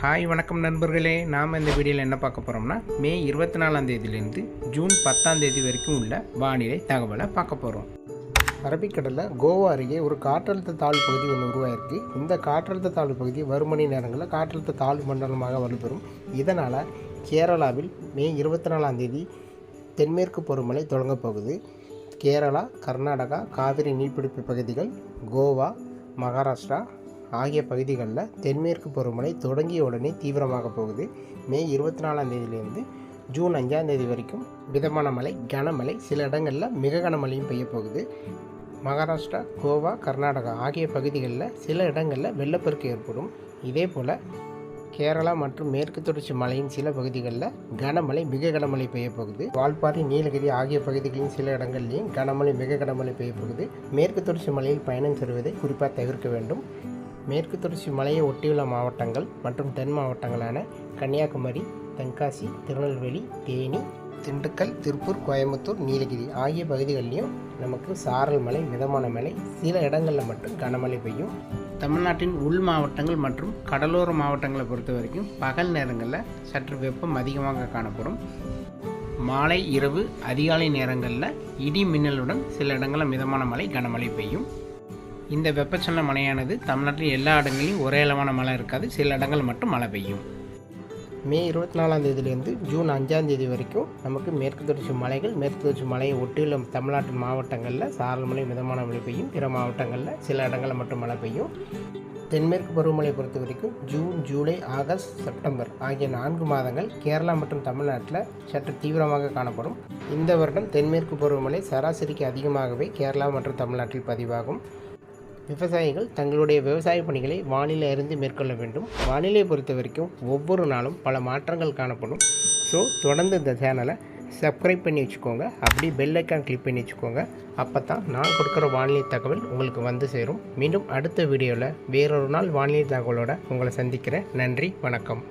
Hi வணக்கம் நண்பர்களே. நாம் இந்த வீடியோவில் என்ன பார்க்க போகிறோம்னா மே இருபத்தி நாலாம் தேதியிலேருந்து ஜூன் பத்தாம் தேதி வரைக்கும் உள்ள வானிலை தகவலை பார்க்க போகிறோம் அரபிக்கடலில் கோவா அருகே ஒரு காற்றழுத்த தாழ்வு பகுதி ஒன்று உருவாயிருக்கு. இந்த காற்றழுத்த தாழ்வு பகுதி வரும் மணி நேரங்களில் காற்றழுத்த தாழ்வு மண்டலமாக வலுப்பெறும். இதனால் கேரளாவில் மே இருபத்தி நாலாம் தேதி தென்மேற்கு பருவமழை தொடங்கப் போகுது. கேரளா கர்நாடகா காவிரி நீர்பிடிப்பு பகுதிகள் கோவா மகாராஷ்டிரா ஆகிய பகுதிகளில் தென்மேற்கு பருவமழை தொடங்கிய உடனே தீவிரமாக போகுது. மே இருபத்தி நாலாம் தேதியிலேருந்து ஜூன் அஞ்சாம் தேதி வரைக்கும் மிதமான மழை கனமழை சில இடங்களில் மிக கனமழையும் பெய்ய போகுது. மகாராஷ்டிரா கோவா கர்நாடகா ஆகிய பகுதிகளில் சில இடங்களில் வெள்ளப்பெருக்கு ஏற்படும். இதே போல் கேரளா மற்றும் மேற்கு தொடர்ச்சி மலையின் சில பகுதிகளில் கனமழை மிக கனமழை பெய்ய போகுது. வால்பாறை நீலகிரி ஆகிய பகுதிகளின் சில இடங்கள்லையும் கனமழை மிக கனமழை பெய்ய போகுது. மேற்கு தொடர்ச்சி மலையில் பயணம் செய்வதை குறிப்பாக தவிர்க்க வேண்டும். மேற்கு தொடர்ச்சி மலையை ஒட்டியுள்ள மாவட்டங்கள் மற்றும் தென் மாவட்டங்களான கன்னியாகுமரி தென்காசி திருநெல்வேலி தேனி திண்டுக்கல் திருப்பூர் கோயம்புத்தூர் நீலகிரி ஆகிய பகுதிகளிலையும் நமக்கு சாரல் மலை மிதமான மலை சில இடங்களில் மட்டும் கனமழை பெய்யும். தமிழ்நாட்டின் உள் மாவட்டங்கள் மற்றும் கடலோர மாவட்டங்களை பொறுத்த வரைக்கும் பகல் நேரங்களில் சற்று வெப்பம் அதிகமாக காணப்படும். மாலை இரவு அதிகாலை நேரங்களில் இடி மின்னலுடன் சில இடங்களில் மிதமான மழை கனமழை பெய்யும். இந்த வெப்பச்சலன மழையானது தமிழ்நாட்டில் எல்லா இடங்களிலும் ஒரே அளவான மழை இருக்காது. சில இடங்கள் மட்டும் மழை பெய்யும். மே இருபத்தி நாலாம் தேதியிலேருந்து ஜூன் அஞ்சாம் தேதி வரைக்கும் நமக்கு மேற்கு தொடர்ச்சி மலைகள் மேற்கு தொடர்ச்சி மலையை ஒட்டியுள்ள தமிழ்நாட்டு மாவட்டங்களில் சாரல் மழை மிதமான மழை பெய்யும். பிற மாவட்டங்களில் சில இடங்களில் மட்டும் மழை பெய்யும். தென்மேற்கு பருவமழை பொறுத்த வரைக்கும் ஜூன் ஜூலை ஆகஸ்ட் செப்டம்பர் ஆகிய நான்கு மாதங்கள் கேரளா மற்றும் தமிழ்நாட்டில் சற்று தீவிரமாக காணப்படும். இந்த வருடம் தென்மேற்கு பருவமழை சராசரிக்கு அதிகமாகவே கேரளா மற்றும் தமிழ்நாட்டில் பதிவாகும். விவசாயிகள் தங்களுடைய விவசாய பணிகளை வானிலை அறிந்து மேற்கொள்ள வேண்டும். வானிலையை பொறுத்த வரைக்கும் ஒவ்வொரு நாளும் பல மாற்றங்கள் காணப்படும். ஸோ தொடர்ந்து இந்த சேனலை சப்ஸ்கிரைப் பண்ணி வச்சுக்கோங்க. அப்படி பெல் ஐக்கான் கிளிக் பண்ணி வச்சுக்கோங்க. அப்போ தான் நான் கொடுக்குற வானிலை தகவல் உங்களுக்கு வந்து சேரும். மீண்டும் அடுத்த வீடியோவில் வேறொரு நாள் வானிலை தகவலோடு உங்களை சந்திக்கிறேன். நன்றி வணக்கம்.